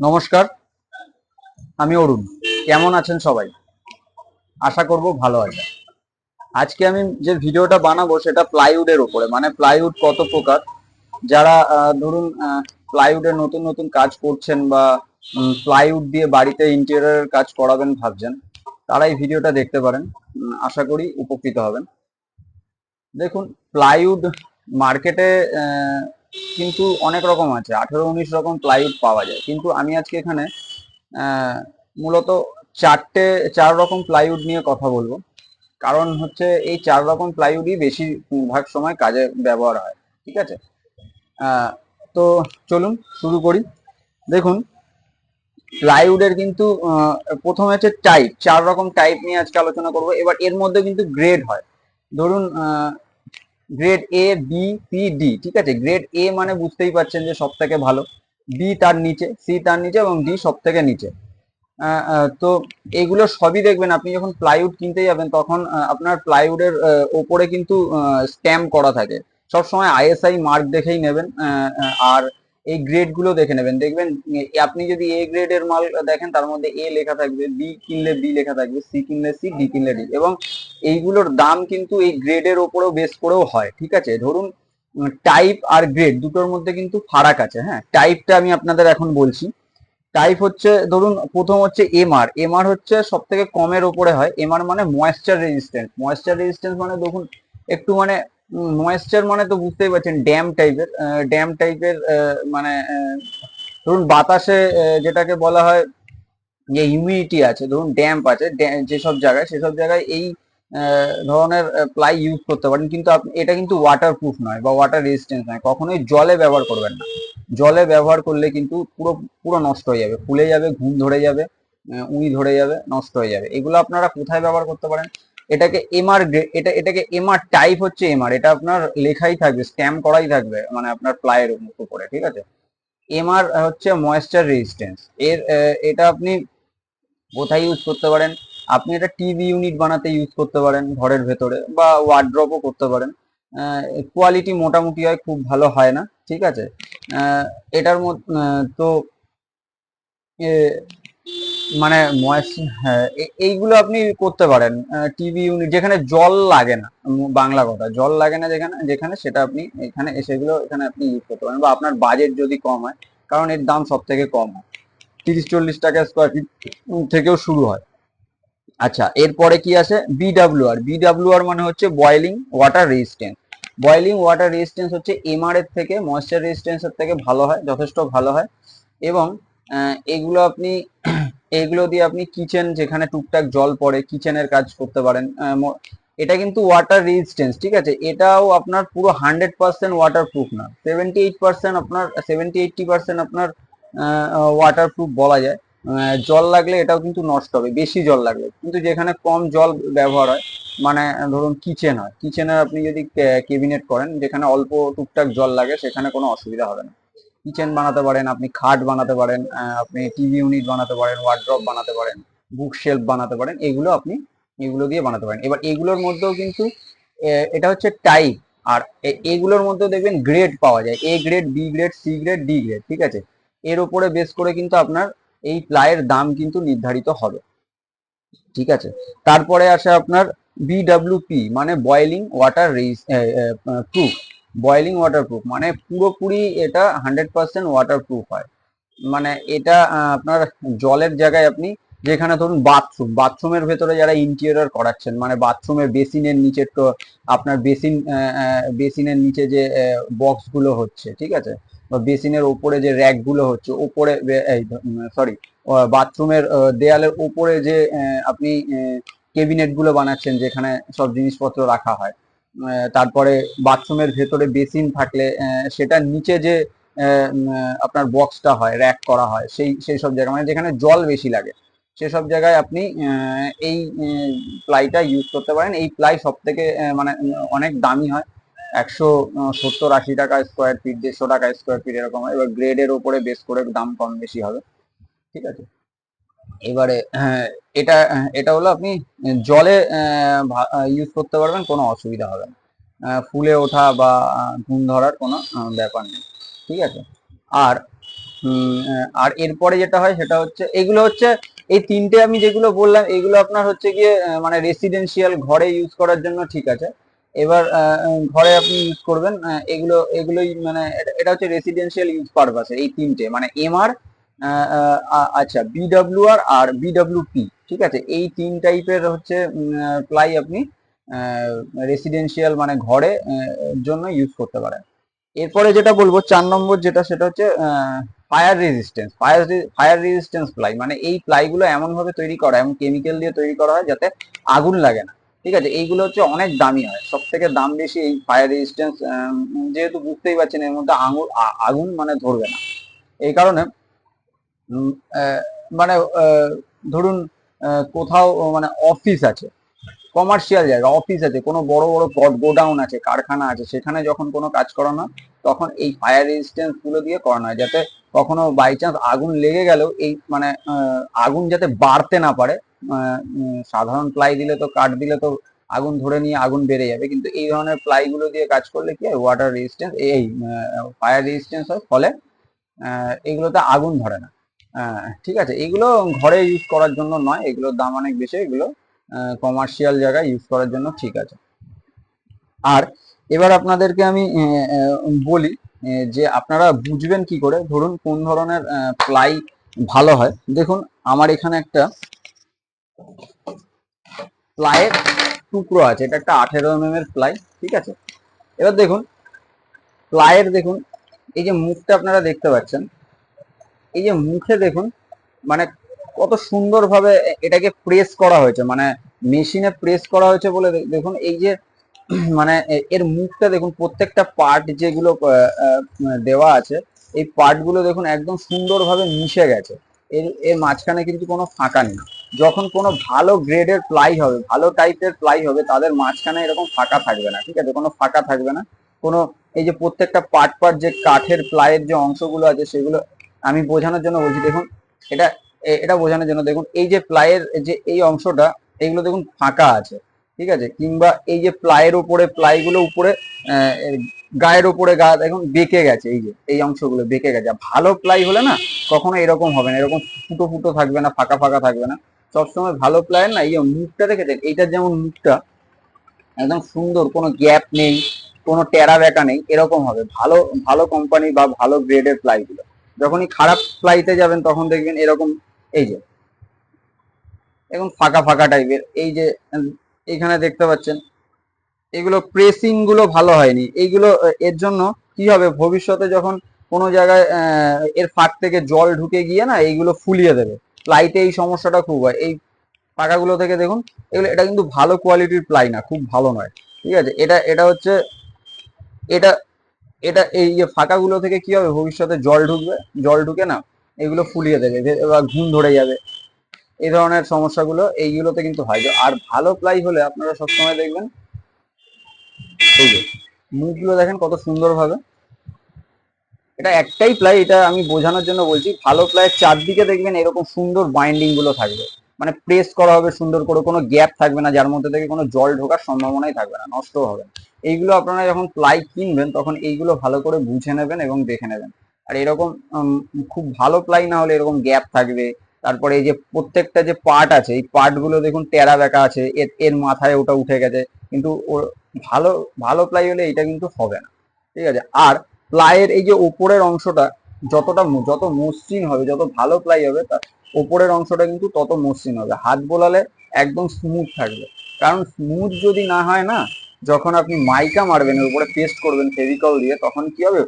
নমস্কার, আমি অরুণ। কেমন আছেন সবাই? আশা করব ভালো আছে আজকে আমি যে ভিডিওটা বানাবো সেটা প্লাইউডের উপরে। মানে প্লাইউড কত প্রকার? যারা ধরুন প্লাইউডের নতুন নতুন কাজ করছেন বা প্লাইউড দিয়ে বাড়িতে ইন্টেরিয়রের কাজ করাবেন ভাবছেন, তারা এই ভিডিওটা দেখতে পারেন। আশা করি উপকৃত হবেন। দেখুন প্লাইউড মার্কেটে কিন্তু অনেক রকম আছে। আঠেরো, উনিশ রকম প্লাইউড পাওয়া যায়। কিন্তু আমি আজকে এখানে মূলত চারটে, চার রকম প্লাইউড নিয়ে কথা বলব। কারণ হচ্ছে এই চার রকম প্লাইউডই বেশিরভাগ সময় কাজে ব্যবহার হয়। ঠিক আছে? তো চলুন শুরু করি। দেখুন প্লাইউডের কিন্তু প্রথমে হচ্ছে টাইপ চার রকম টাইপ নিয়ে আজকে আলোচনা করব। এবার এর মধ্যে কিন্তু গ্রেড হয়। ধরুন grade A B C D ঠিক আছে? গ্রেড এ মানে বুঝতেই পারছেন যে সব থেকে ভালো। বি তার নিচে সি তার নিচে এবং ডি সব থেকে নিচে তো এগুলো সবই দেখবেন, আপনি যখন প্লাইউড কিনতে যাবেন, তখন আপনার প্লাইউডের ওপরে কিন্তু স্ট্যাম্প করা থাকে। সবসময় আইএসআই মার্ক দেখেই নেবেন আর এই গ্রেডগুলো দেখে নেবেন। দেখবেন আপনি যদি এ গ্রেডের মাল দেখেন, তার মধ্যে এ লেখা থাকবে বি কিনলে বি লেখা থাকবে সি কিনলে সি ডি কিনলে ডি এবং এইগুলোর দাম কিন্তু এই গ্রেডের ওপরেও বেস করেও হয়, ঠিক আছে? ধরুন টাইপ আর গ্রেড দুটোর মধ্যে কিন্তু ফারাক আছে হ্যাঁ? টাইপটা আমি আপনাদের এখন বলছি। টাইপ হচ্ছে, ধরুন, প্রথম হচ্ছে এমআর এমআর হচ্ছে সব থেকে কমের ওপরে হয়। এমআর মানে ময়েশ্চার রেজিস্ট্যান্স ময়েশ্চার রেজিস্ট্যান্স মানে দেখুন, একটু মানে ময়েশ্চার মানে তো বুঝতেই পারছেন ড্যাম টাইপের ড্যাম টাইপের মানে ধরুন, বাতাসে যেটাকে বলা হয় যে হিউমিডিটি আছে, ধরুন ড্যাম্প আছে যেসব জায়গায়, সেসব জায়গায় এই ধরনের প্লাই ইউজ করতে পারেন। কিন্তু আপনি, এটা কিন্তু ওয়াটার প্রুফ নয় বা ওয়াটার রেজিস্ট্যান্স নয়। কখনোই জলে ব্যবহার করবেন না। জলে ব্যবহার করলে কিন্তু পুরো পুরো নষ্ট হয়ে যাবে। ফুলে যাবে, ঘুম ধরে যাবে উই ধরে যাবে, নষ্ট হয়ে যাবে। এগুলো আপনারা কোথায় ব্যবহার করতে পারেন? এটাকে এমআর এটা, এটাকে এমআর টাইপ হচ্ছে এমআর এটা আপনার লেখাই থাকবে স্ট্যাম্প করাই থাকবে মানে আপনার প্লাইয়ের উপরে, ঠিক আছে? এমআর হচ্ছে ময়েশ্চার রেজিস্ট্যান্স এর এটা আপনি কোথায় ইউজ করতে পারেন? আপনি এটা টিভি ইউনিট বানাতে ইউজ করতে পারেন ঘরের ভেতরে বা ওয়ার্ড্রপও করতে পারেন। কোয়ালিটি মোটামুটি হয়, খুব ভালো হয় না, ঠিক আছে? এটার মধ্যে তো মানে ময়েস হ্যাঁ এইগুলো আপনি করতে পারেন। টিভি ইউনিট যেখানে জল লাগে না বাংলা কথা, জল লাগে না যেখানে যেখানে সেটা আপনি এখানে সেগুলো এখানে আপনি ইউজ করতে পারেন বা আপনার বাজেট যদি কম হয়, কারণ এর দাম সব থেকে কম হয়। তিরিশ চল্লিশ টাকা স্কোয়ার ফিট থেকেও শুরু হয়। আচ্ছা এরপরে কি আছে? বিডাব্লিউআর বিডাব্লিউআর মানে হচ্ছে boiling water resistance boiling water resistance হচ্ছে এমআর এর থেকে ময়েশ্চার রেজিস্ট্যান্সের থেকে ভালো হয়, যথেষ্ট ভালো হয়। এবং এগুলো আপনি, এগুলো দিয়ে আপনি কিচেন যেখানে টুকটাক জল পড়ে কিচেনের কাজ করতে পারেন এটা কিন্তু ওয়াটার রেজিস্ট্যান্স ঠিক আছে? এটাও আপনার পুরো হান্ড্রেড পার্সেন্ট ওয়াটার প্রুফ না। সেভেন্টি এইট পার্সেন্ট আপনার সেভেন্টি এইটটি পার্সেন্ট আপনার ওয়াটার প্রুফ বলা যায়। জল লাগলে এটাও কিন্তু নষ্ট হবে, বেশি জল লাগলে। কিন্তু যেখানে কম জল ব্যবহার হয় মানে ধরুন কিচেন হয় কিচেনে আপনি যদি কেবিনেট করেন, যেখানে অল্প টুকটাক জল লাগে, সেখানে কোনো অসুবিধা হবে না। কিচেন বানাতে পারেন, আপনি খাট বানাতে পারেন আপনি টিভি ইউনিট বানাতে পারেন ওয়ার্ড্রপ বানাতে পারেন বুক শেলফ বানাতে পারেন, এগুলো আপনি, এগুলো দিয়ে বানাতে পারেন। এবার এগুলোর মধ্যেও কিন্তু এটা হচ্ছে টাইপ আর এগুলোর মধ্যেও দেখবেন গ্রেড পাওয়া যায় A grade B grade C grade D grade ঠিক আছে? এর উপরে বেস করে কিন্তু আপনার এই প্লাইয়ের দাম কিন্তু নির্ধারিত হবে। ঠিক আছে? তারপরে আসে আপনার বিডাব্লিউপি মানে boiling waterproof boiling waterproof মানে পুরোপুরি এটা হান্ড্রেড পার্সেন্ট ওয়াটার প্রুফ হয়। মানে এটা আপনার জলের জায়গায় আপনি যেখানে ধরুন বাথরুম বাথরুমের ভেতরে যারা ইন্টেরিয়র করাচ্ছেন মানে বাথরুমের বেসিনের নিচে আপনার বেসিন বেসিনের নিচে যে বক্সগুলো হচ্ছে, ঠিক আছে? বা বেসিনের ওপরে যে র্যাকগুলো হচ্ছে ওপরে সরি বাথরুমের দেয়ালের ওপরে যে আপনি কেবিনেটগুলো বানাচ্ছেন যেখানে সব জিনিসপত্র রাখা হয় তারপরে বাথরুমের ভেতরে বেসিন থাকলে সেটার নিচে যে আপনার বক্সটা হয়, র্যাক করা হয়, সেই সেই সব জায়গায় মানে যেখানে জল বেশি লাগে, সেসব জায়গায় আপনি এই প্লাইটা ইউজ করতে পারেন। এই প্লাই সব থেকে মানে অনেক দামি হয়। একশো সত্তর আশি টাকা স্কোয়ার ফিট দেড়শো টাকা স্কোয়ার ফিট এরকম এবার গ্রেডের উপরে বেস করে দাম কম বেশি হবে। ঠিক আছে? এবারে হ্যাঁ, এটা এটা হলো আপনি জলে ইউজ করতে পারবেন কোনো অসুবিধা হবে না। ফুলে ওঠা বা ঘুম ধরার কোনো ব্যাপার নেই। ঠিক আছে? আর আর এরপরে যেটা হয় সেটা হচ্ছে এগুলো হচ্ছে এই তিনটে আমি যেগুলো বললাম এগুলো আপনার হচ্ছে গিয়ে মানে রেসিডেন্সিয়াল ঘরে ইউজ করার জন্য ঠিক আছে। এবার ঘরে আপনি ইউজ করবেন এগুলো, এগুলোই মানে এটা- হচ্ছে রেসিডেন্সিয়াল ইউজ পারপাসে এই তিনটে। মানে এমআর আচ্ছা বিডব্লিউআর আর বিডব্লিউপি ঠিক আছে? এই তিন টাইপের হচ্ছে প্লাই আপনি রেসিডেন্সিয়াল মানে ঘরে জন্য ইউজ করতে পারেন। এরপরে যেটা বলব, চার নম্বর যেটা, সেটা হচ্ছে fire resistance fire fire resistance ply মানে এই প্লাইগুলো এমনভাবে তৈরি করা, এমন কেমিক্যাল দিয়ে তৈরি করা হয় যাতে আগুন লাগে না। ঠিক আছে? এইগুলো হচ্ছে অনেক দামি হয়। সব থেকে দাম বেশি এই ফায়ার রেজিস্ট্যান্স যেহেতু বুঝতেই পারছেন এর মধ্যে আঙুর আগুন মানে ধরবে না। এই কারণে মানে ধরুন কোথাও মানে অফিস আছে কমার্শিয়াল জায়গা অফিস আছে, কোনো বড় বড় গোডাউন আছে, কারখানা আছে, সেখানে যখন কোনো কাজ করানো তখন এই ফায়ার রেজিস্ট্যান্সগুলো দিয়ে করানো হয়, যাতে কখনো বাই চান্স আগুন লেগে গেলেও এই মানে আগুন যাতে বাড়তে না পারে সাধারণ প্লাই দিলে তো, কাঠ দিলে তো আগুন ধরে নিয়ে আগুন বেড়ে যাবে। কিন্তু এই ধরনের প্লাই গুলো দিয়ে কাজ করলে কি হয়? ওয়াটার রেজিস্ট্যান্স এই ফায়ার রেজিস্ট্যান্স হয়। ফলে এগুলোতে আগুন ধরে না। ঠিক আছে, এগুলো ঘরে ইউজ করার জন্য নয়। এগুলোর দাম অনেক বেশি, এগুলো কমার্শিয়াল জায়গায় ইউজ করার জন্য ঠিক আছে। আর এবার আপনাদেরকে আমি বলি যে আপনারা বুঝবেন কি করে, ধরুন কোন ধরনের প্লাই ভালো হয়। দেখুন, আমার এখানে একটা প্লাইয়ের টুকরো আছে, এটা একটা আঠেরো এম এর প্লাই, ঠিক আছে? এবার দেখুন, প্লাইয়ের দেখুন, এই যে মুখটা আপনারা দেখতে পাচ্ছেন, এই যে মুখে দেখুন মানে কত সুন্দরভাবে এটাকে প্রেস করা হয়েছে মানে মেশিনে প্রেস করা হয়েছে বলে দেখুন, এই যে মানে এর মুখটা দেখুন, প্রত্যেকটা পার্ট যেগুলো দেওয়া আছে, এই পার্টগুলো দেখুন একদম সুন্দরভাবে মিশে গেছে। এর এর মাঝখানে কিন্তু কোনো ফাঁকা নেই। যখন কোনো ভালো গ্রেডের প্লাই হবে, ভালো টাইপের প্লাই হবে, তাদের মাঝখানে এরকম ফাঁকা থাকবে না, ঠিক আছে? কোনো ফাঁকা থাকবে না। কোনো, এই যে প্রত্যেকটা পার্ট পার্ট যে কাঠের প্লাইয়ের যে অংশগুলো আছে, সেগুলো আমি বোঝানোর জন্য বলছি, দেখুন, এটা এটা বোঝানোর জন্য, দেখুন, এই যে প্লাইয়ের যে, এই অংশটা এইগুলো দেখুন ফাঁকা আছে। ঠিক আছে? কিংবা এই যে প্লাইয়ের উপরে, প্লাইগুলো উপরে গায়ের উপরে গা দেখুন, বেঁকে গেছে, এই যে, এই অংশগুলো বেঁকে গেছে। ভালো প্লাই হলে না, কখনো এরকম হবে না, এরকম ফুটো ফুটো থাকবে না, ফাঁকা ফাঁকা থাকবে না। সবসময় ভালো প্লাইয়ের না, এই মুখটা দেখেছেন? এইটার যেমন মুখটা একদম সুন্দর, কোনো গ্যাপ নেই, কোনো টেরা বেঁকা নেই, এরকম হবে। ভালো ভালো কোম্পানি বা ভালো গ্রেডের প্লাইগুলো। যখনই খারাপ প্লাইতে যাবেন, তখন দেখবেন এরকম, এই যে এখন ফাঁকা ফাঁকা টাইপের এই যে এখানে দেখতে পাচ্ছেন। এগুলো প্রেসিংগুলো ভালো হয়নি। এইগুলো এর জন্য কি হবে? ভবিষ্যতে যখন কোনো জায়গায় এর ফাঁক থেকে জল ঢুকে গিয়ে না, এইগুলো ফুলিয়ে দেবে। প্লাইতে এই সমস্যাটা খুব হয়। এই পাকাগুলো থেকে দেখুন, এগুলো, এটা কিন্তু ভালো কোয়ালিটির প্লাই না, খুব ভালো নয়। ঠিক আছে? এটা এটা হচ্ছে, এটা এটা এই যে ফাঁকাগুলো থেকে কি হবে? ভবিষ্যতে জল ঢুকবে, জল ঢুকে না, এগুলো ফুলিয়ে দেবে বা ঘুম ধরে যাবে। এই ধরনের সমস্যাগুলো এইগুলোতে কিন্তু হয়। আর ভালো প্লাই হলে আপনারা সবসময় দেখবেন, এই যে মুখগুলো দেখেন কত সুন্দর ভাবে এটা একটাই প্লাই এটা আমি বোঝানোর জন্য বলছি, ভালো প্লাইয়ের চারদিকে দেখবেন এরকম সুন্দর বাইন্ডিংগুলো থাকবে। মানে প্রেস করা হবে সুন্দর করে, কোনো গ্যাপ থাকবে না, যার মধ্যে থেকে কোনো জল ঢোকার সম্ভাবনাই থাকবে না নষ্ট হবে এইগুলো আপনারা যখন প্লাই কিনবেন, তখন এইগুলো ভালো করে বুঝে নেবেন এবং দেখে নেবেন। আর এরকম খুব ভালো প্লাই না হলে এরকম গ্যাপ থাকবে তারপরে এই যে প্রত্যেকটা যে পার্ট আছে, এই পার্টগুলো দেখুন টেরা বেঁকা আছে, এর এর মাথায় ওটা উঠে গেছে। কিন্তু ওর ভালো ভালো প্লাই হলে এটা কিন্তু হবে না। ঠিক আছে? আর প্লাইয়ের এই যে উপরের অংশটা যতটা যত মসৃণ হবে, যত ভালো প্লাই হবে, তার উপরের অংশটা কিন্তু তত মসৃণ হবে। হাত বোলালে একদম স্মুথ থাকবে। কারণ স্মুথ যদি না হয় না যখন আপনি মাইকা মারবেন, এর উপরে পেস্ট করবেন ফেভিকল দিয়ে, তখন কি হবে?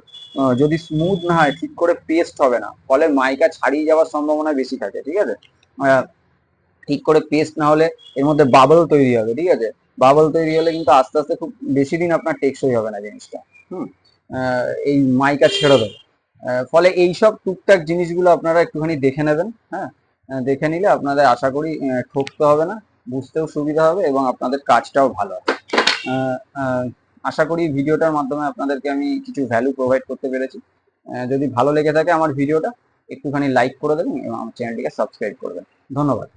যদি স্মুথ না হয়, ঠিক করে পেস্ট হবে না। ফলে মাইকা ছাড়িয়ে যাওয়ার সম্ভাবনা বেশি থাকে, ঠিক আছে? ঠিক করে পেস্ট না হলে এর মধ্যে বাবল তৈরি হবে, ঠিক আছে? বাবল তৈরি হলে কিন্তু আস্তে আস্তে খুব বেশি দিন আপনার টেকসই হবে না জিনিসটা, হুম? এই মাইকা ছেড়ে দেবে। ফলে এইসব টুকটাক জিনিসগুলো আপনারা একটুখানি দেখে নেবেন হ্যাঁ? দেখে নিলে আপনাদের আশা করি ঠকতে হবে না, বুঝতেও সুবিধা হবে এবং আপনাদের কাজটাও ভালো হবে। আশা করি ভিডিওটার মাধ্যমে আপনাদেরকে আমি কিছু ভ্যালু প্রোভাইড করতে পেরেছি। যদি ভালো লেগে থাকে আমার ভিডিওটা, একটুখানি লাইক করে দেবেন এবং আমার চ্যানেলটিকে সাবস্ক্রাইব করবেন ধন্যবাদ।